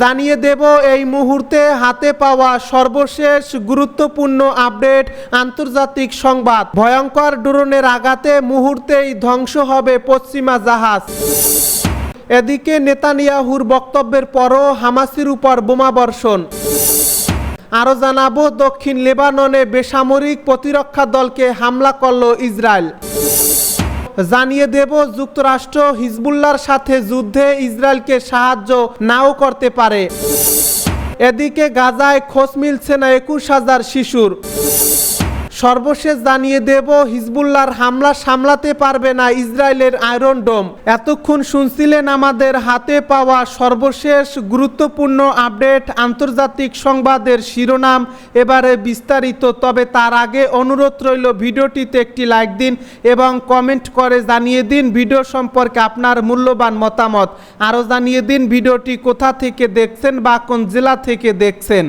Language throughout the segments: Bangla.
জানিয়ে দেব, এই মুহূর্তে হাতে পাওয়া সর্বশেষ গুরুত্বপূর্ণ আপডেট আন্তর্জাতিক সংবাদ। ভয়ঙ্কর ড্রোনের আঘাতে মুহূর্তেই ধ্বংস হবে পশ্চিমা জাহাজ। এদিকে নেতানিয়াহুর বক্তব্যের পরও হামাসির উপর বোমাবর্ষণ আরও জানাব, দক্ষিণ লেবাননে বেসামরিক প্রতিরক্ষা দলকে হামলা করল ইসরায়েল। জানিয়ে দেব, যুক্তরাষ্ট্র হিজবুল্লার সাথে যুদ্ধে ইসরায়েলকে সাহায্য নাও করতে পারে। এদিকে গাজায় খোঁজ মিলছে না একুশ হাজার শিশুর। সর্বশেষ জানিয়ে দেব হিজবুল্লার হামলা সামলাতে পারবে না ইসরায়েলের আয়রন ডোম। এতক্ষণ শুনছিলেন আমাদের হাতে পাওয়া সর্বশেষ গুরুত্বপূর্ণ আপডেট আন্তর্জাতিক সংবাদের শিরোনাম। এবারে বিস্তারিত, তবে তার আগে অনুরোধ রইল, ভিডিওটিতে একটি লাইক দিন এবং কমেন্ট করে জানিয়ে দিন ভিডিও সম্পর্কে আপনার মূল্যবান মতামত। আরও জানিয়ে দিন ভিডিওটি কোথা থেকে দেখছেন বা কোন জেলা থেকে দেখছেন।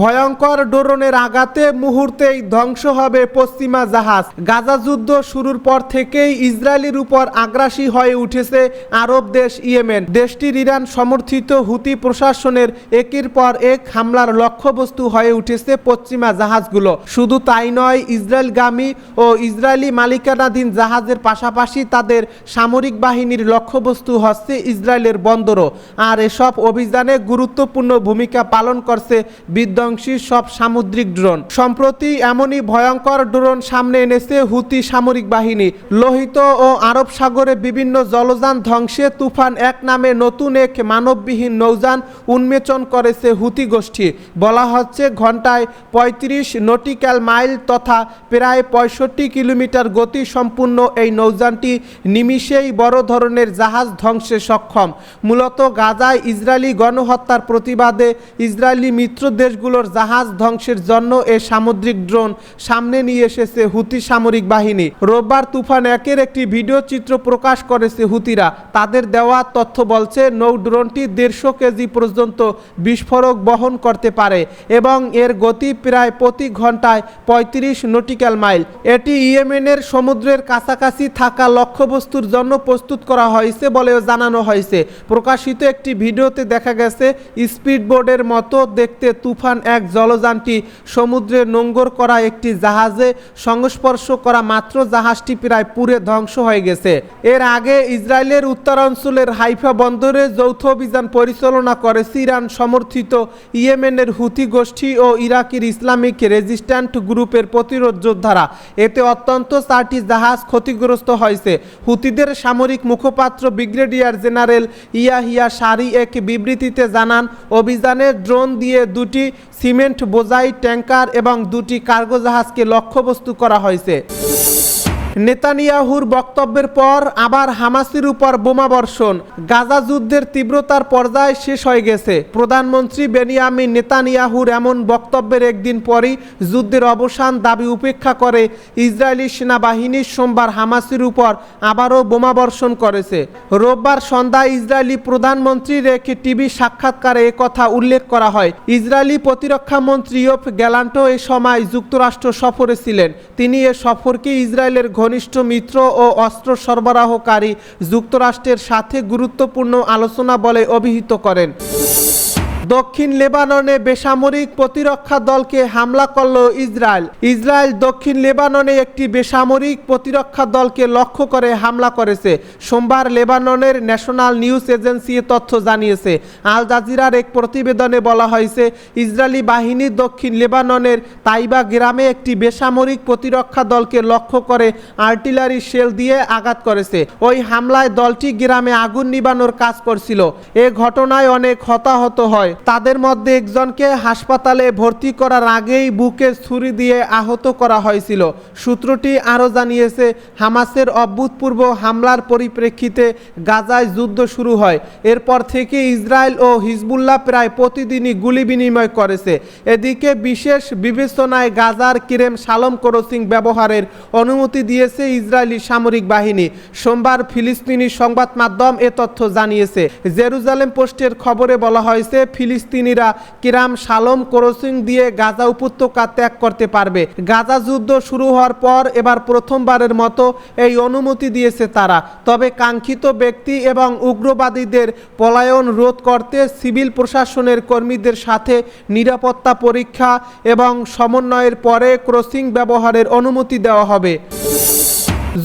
ভয়ঙ্কর ড্রোনের আঘাতে মুহূর্তেই ধ্বংস হবে পশ্চিমা জাহাজ। গাজা যুদ্ধ শুরুর পর থেকেই ইসরায়েলের উপর আগ্রাসী হয়ে উঠেছে আরব দেশ ইয়েমেন। দেশটির ইরান সমর্থিত হুতি প্রশাসনের একের পর এক হামলার লক্ষ্যবস্তু হয়ে উঠেছে পশ্চিমা জাহাজগুলো। শুধু তাই নয়, ইসরায়েলগামী ও ইসরায়েলি মালিকানাধীন জাহাজের পাশাপাশি তাদের সামরিক বাহিনীর লক্ষ্যবস্তু হচ্ছে ইসরায়েলের বন্দরও। আর এসব অভিযানে গুরুত্বপূর্ণ ভূমিকা পালন করছে বিধ্বংসী সব সামুদ্রিক ড্রোন। সম্প্রতি এমনই ভয়ঙ্কর ড্রোন সামনে এনেছে হুতি সামরিক বাহিনী। লোহিত ও আরব সাগরে বিভিন্ন জলযান ধ্বংসে তুফান এক নামে নতুন এক মানববিহীন নৌযান উন্মোচন করেছে হুতি গোষ্ঠী। বলা হচ্ছে ঘন্টায় পঁয়ত্রিশ নটিক্যাল মাইল তথা প্রায় পঁয়ষট্টি কিলোমিটার গতি সম্পূর্ণ এই নৌযানটি নিমিষেই বড় ধরনের জাহাজ ধ্বংসে সক্ষম। মূলত গাজায় ইসরায়েলি গণহত্যার প্রতিবাদে ইসরায়েলি মিত্র দেশগুলোর জাহাজ ধ্বংসের জন্য এ সামুদ্রিক ড্রোন সামনে নিয়ে এসেছে হুতি সামরিক বাহিনী। রোববার তুফান একের একটি ভিডিও চিত্র প্রকাশ করেছে হুতিরা। তাদের দেওয়া তথ্য বলছে, নৌ ড্রোনটি দেড়শো কেজি পর্যন্ত বিস্ফোরক বহন করতে পারে এবং এর গতি প্রায় প্রতি ঘন্টায় পঁয়ত্রিশ নটিক্যাল মাইল। এটি ইয়েমেনের সমুদ্রের কাছাকাছি থাকা লক্ষ্যবস্তুর জন্য প্রস্তুত করা হয়েছে বলেও জানানো হয়েছে। প্রকাশিত একটি ভিডিওতে দেখা গেছে স্পিডবোর্ডের মতো দেখতে তুফান এক জলযানটি সমুদ্রে নোঙ্গর করা একটি জাহাজে সংস্পর্শ করা মাত্র জাহাজটি প্রায় পুরে ধ্বংস হয়ে গেছে। এর আগে ইসরায়েলের উত্তরাঞ্চলের হাইফা বন্দরে যৌথ অভিযান পরিচালনা করে সিরান সমর্থিত ইয়েমেনের হুতি গোষ্ঠী ও ইরাকের ইসলামিক রেজিস্ট্যান্ট গ্রুপের প্রতিরোধ যোদ্ধারা। এতে অত্যন্ত চারটি জাহাজ ক্ষতিগ্রস্ত হয়েছে। হুতিদের সামরিক মুখপাত্র ব্রিগেডিয়ার জেনারেল ইয়াহিয়া সারি এক বিবৃতিতে জানান, অভিযানে ড্রোন দিয়ে দুটি সিমেন্ট বোঝাই ট্যাঙ্কার এবং দুটি কার্গো জাহাজকে লক্ষ্যবস্তু করা হয়েছে। নেতানিয়াহুর বক্তব্যের পর আবার হামাসির উপর বোমাবর্ষণ গাজা যুদ্ধের তীব্রতার পর্যায়ে শেষ হয়ে গেছে। প্রধানমন্ত্রী বেনিয়ামিন নেতানিয়াহুর এমন বক্তব্যের একদিন পরই যুদ্ধের অবসান দাবি উপেক্ষা করে ইসরায়েলি সেনাবাহিনী সোমবার হামাসির উপর আবারও বোমাবর্ষণ করেছে। রোববার সন্ধ্যায় ইসরায়েলি প্রধানমন্ত্রীর একটি টিভি সাক্ষাৎকারে কথা উল্লেখ করা হয়। ইসরায়েলি প্রতিরক্ষা মন্ত্রী ইয়ফ গ্যালান্টো এ সময় যুক্তরাষ্ট্র সফরে ছিলেন। তিনি এ সফরকে ইসরায়েলের ঘনিষ্ঠ মিত্র ও অস্ত্র সরবরাহকারী যুক্তরাষ্ট্রের সাথে গুরুত্বপূর্ণ আলোচনা বলে অভিহিত করেন। দক্ষিণ লেবাননে বেসামরিক প্রতিরক্ষা দলকে হামলা করল ইসরায়েল। ইসরায়েল দক্ষিণ লেবাননে একটি বেসামরিক প্রতিরক্ষা দলকে লক্ষ্য করে হামলা করেছে। সোমবার লেবাননের ন্যাশনাল নিউজ এজেন্সি তথ্য জানিয়েছে। আল জাজিরার এক প্রতিবেদনে বলা হয়েছে, ইসরায়েলি বাহিনী দক্ষিণ লেবাননের তাইবা গ্রামে একটি বেসামরিক প্রতিরক্ষা দলকে লক্ষ্য করে আর্টিলারি শেল দিয়ে আঘাত করেছে। ওই হামলায় দলটি গ্রামে আগুন নিবানোর কাজ করছিল। এ ঘটনায় অনেক হতাহত হয়। তাদের মধ্যে একজনকে হাসপাতালে ভর্তি করার আগেই বুকে ছুরি দিয়ে আহত করা হয়েছিল। সূত্রটি আরও জানিয়েছে, হামাসের অভূতপূর্ব হামলার পরিপ্রেক্ষিতে গাজায় যুদ্ধ শুরু হয়। এরপর থেকে ইসরায়েল ও হিজবুল্লাহ প্রায় প্রতিদিনই গুলি বিনিময় করেছে। এদিকে বিশেষ বিবেচনায় গাজার কিরেম সালম ক্রসিং ব্যবহারের অনুমতি দিয়েছে ইসরায়েলি সামরিক বাহিনী। সোমবার ফিলিস্তিনি সংবাদ মাধ্যম এ তথ্য জানিয়েছে। জেরুজালেম পোস্টের খবরে বলা হয়েছে ফিলিস্তিনিরা কিরাম শালম ক্রসিং দিয়ে গাজা উপত্যকা ত্যাগ করতে পারবে। গাজা যুদ্ধ শুরু হওয়ার পর এবার প্রথমবারের মতো এই অনুমতি দিয়েছে তারা। তবে কাঙ্ক্ষিত ব্যক্তি এবং উগ্রবাদীদের পলায়ন রোধ করতে সিভিল প্রশাসনের কর্মীদের সাথে নিরাপত্তা পরীক্ষা এবং সমন্বয়ের পরে ক্রসিং ব্যবহারের অনুমতি দেওয়া হবে।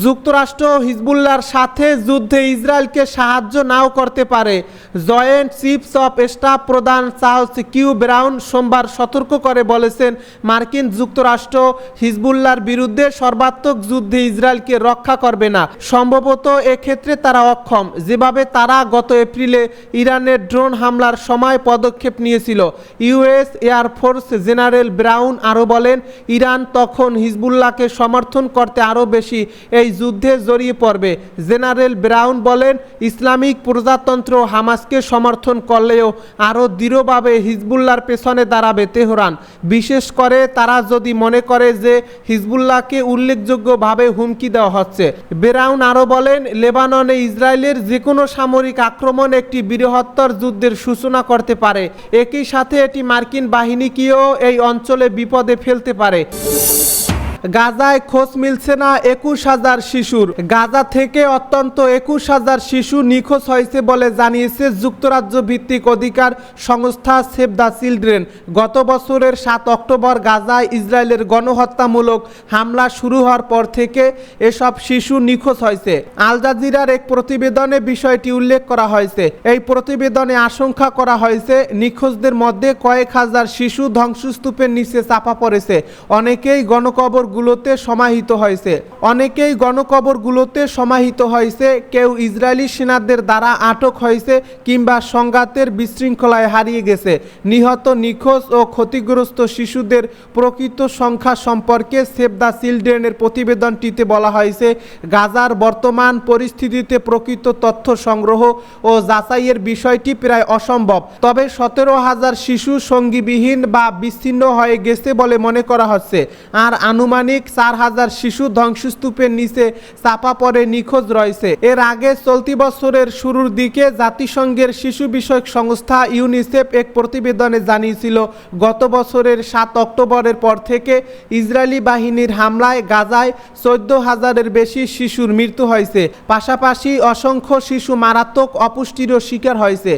যুক্তরাষ্ট্র হিজবুল্লাহর সাথে যুদ্ধে ইসরায়েলকে সাহায্য নাও করতে পারে। জয়েন্ট চিফস অফ স্টাফ প্রধান চার্লস কিউ ব্রাউন সোমবার সতর্ক করে বলেছেন, মার্কিন যুক্তরাষ্ট্র হিজবুল্লাহর বিরুদ্ধে সর্বাত্মক যুদ্ধে ইসরায়েলকে রক্ষা করবে না। সম্ভবত এক্ষেত্রে তারা অক্ষম। যেভাবে তারা গত এপ্রিলে ইরানের ড্রোন হামলার সময় পদক্ষেপ নিয়েছিল। ইউএস এয়ারফোর্স জেনারেল ব্রাউন আরও বলেন, ইরান তখন হিজবুল্লাহকে সমর্থন করতে আরও বেশি এই যুদ্ধে জড়িয়ে পড়বে। জেনারেল ব্রাউন বলেন, ইসলামিক প্রজাতন্ত্র হামাসকে সমর্থন করলেও আরও দৃঢ়ভাবে হিজবুল্লাহর পেছনে দাঁড়াবে তেহরান। বিশেষ করে তারা যদি মনে করে যে হিজবুল্লাহকে উল্লেখযোগ্যভাবে হুমকি দেওয়া হচ্ছে। ব্রাউন আরও বলেন, লেবাননে ইসরায়েলের যে কোনো সামরিক আক্রমণ একটি বৃহত্তর যুদ্ধের সূচনা করতে পারে। একই সাথে এটি মার্কিন বাহিনীকেও এই অঞ্চলে বিপদে ফেলতে পারে। গাজায় খোঁজ মিলছে না একুশ হাজার শিশুর। গাজা থেকে অত্যন্ত একুশ হাজার শিশু নিখোঁজ হয়েছে বলে জানিয়েছে যুক্তরাজ্য ভিত্তিক অধিকার সংস্থা সেভ দ্য চিলড্রেন। গত বছরের সাত অক্টোবর গাজায় ইসরায়েলের গণহত্যামূলক হামলা শুরু হওয়ার পর থেকে এসব শিশু নিখোঁজ হয়েছে। আল জাজিরার এক প্রতিবেদনে বিষয়টি উল্লেখ করা হয়েছে। এই প্রতিবেদনে আশঙ্কা করা হয়েছে, নিখোঁজদের মধ্যে কয়েক হাজার শিশু ধ্বংসস্তূপের নিচে চাপা পড়েছে। অনেকেই গণকবরগুলোতে সমাহিত হয়েছে। অনেকেই গণকবরগুলোতে সমাহিত হয়েছে। কেউ ইসরায়েলি সেনাদের দ্বারা আটক হয়েছে কিংবা সংঘাতের বিশৃঙ্খলায় হারিয়ে গেছে। নিহত নিখোঁজ ও ক্ষতিগ্রস্ত শিশুদের প্রকৃত সংখ্যা সম্পর্কে সেভ দ্য চিলড্রেনের প্রতিবেদনটিতে বলা হয়েছে, গাজার বর্তমান পরিস্থিতিতে প্রকৃত তথ্য সংগ্রহ ও যাচাইয়ের বিষয়টি প্রায় অসম্ভব। তবে সতেরো হাজার শিশু সঙ্গীবিহীন বা বিচ্ছিন্ন হয়ে গেছে বলে মনে করা হচ্ছে। আর আনুমানিক চার হাজার শিশু ধ্বংসস্তূপের নিচে চাপা পড়ে নিখোঁজ রয়েছে। এর আগে চলতি বছরের শুরুর দিকে জাতিসংঘের শিশু বিষয়ক সংস্থা ইউনিসেফ এক প্রতিবেদনে জানিয়েছিল, গত বছরের সাত অক্টোবরের পর থেকে ইসরায়েলি বাহিনীর হামলায় গাজায় চোদ্দ হাজারের বেশি শিশুর মৃত্যু হয়েছে। পাশাপাশি অসংখ্য শিশু মারাত্মক অপুষ্টিরও শিকার হয়েছে।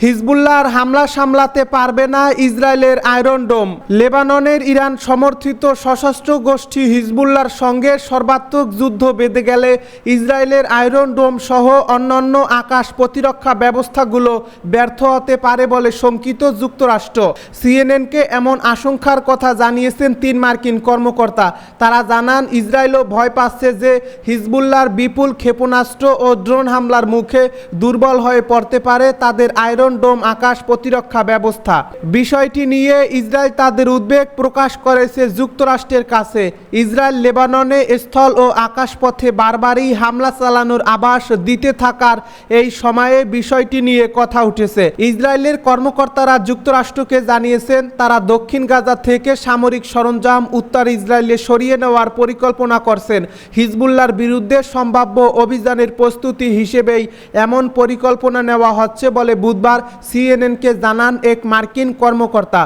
হিজবুল্লাহর হামলা সামলাতে পারবে না ইসরায়েলের আয়রন ডোম। লেবাননের ইরান সমর্থিত সশস্ত্র গোষ্ঠী হিজবুল্লাহর সঙ্গে সর্বাত্মক যুদ্ধ বেঁধে গেলে ইসরায়েলের আয়রন ডোম সহ অন্যান্য আকাশ প্রতিরক্ষা ব্যবস্থাগুলো ব্যর্থ হতে পারে বলে শঙ্কিত যুক্তরাষ্ট্র। সিএনএনকে এমন আশঙ্কার কথা জানিয়েছেন তিন মার্কিন কর্মকর্তা। তারা জানান, ইসরায়েলও ভয় পাচ্ছে যে হিজবুল্লাহর বিপুল ক্ষেপণাস্ত্র ও ড্রোন হামলার মুখে দুর্বল হয়ে পড়তে পারে তাদের আয়রন ডোম আকাশ প্রতিরক্ষা ব্যবস্থা। বিষয়টি নিয়ে ইসরায়েল তাদের উদ্বেগ প্রকাশ করেছে যুক্তরাষ্ট্রের কাছে। ইসরায়েল লেবাননে স্থল ও আকাশপথে বারবারই হামলা চালানোর আভাস দিতে থাকার এই সময়ে বিষয়টি নিয়ে কথা উঠেছে। ইসরায়েলের কর্মকর্তারা যুক্তরাষ্ট্রকে জানিয়েছেন, তারা দক্ষিণ গাজা থেকে সামরিক সরঞ্জাম উত্তর ইসরায়েলে সরিয়ে নেওয়ার পরিকল্পনা করছেন। হিজবুল্লাহর বিরুদ্ধে সম্ভাব্য অভিযানের প্রস্তুতি হিসেবেই এমন পরিকল্পনা নেওয়া হচ্ছে বলে বুধবার সিএনএনকে জানান এক মার্কিন কর্মকর্তা।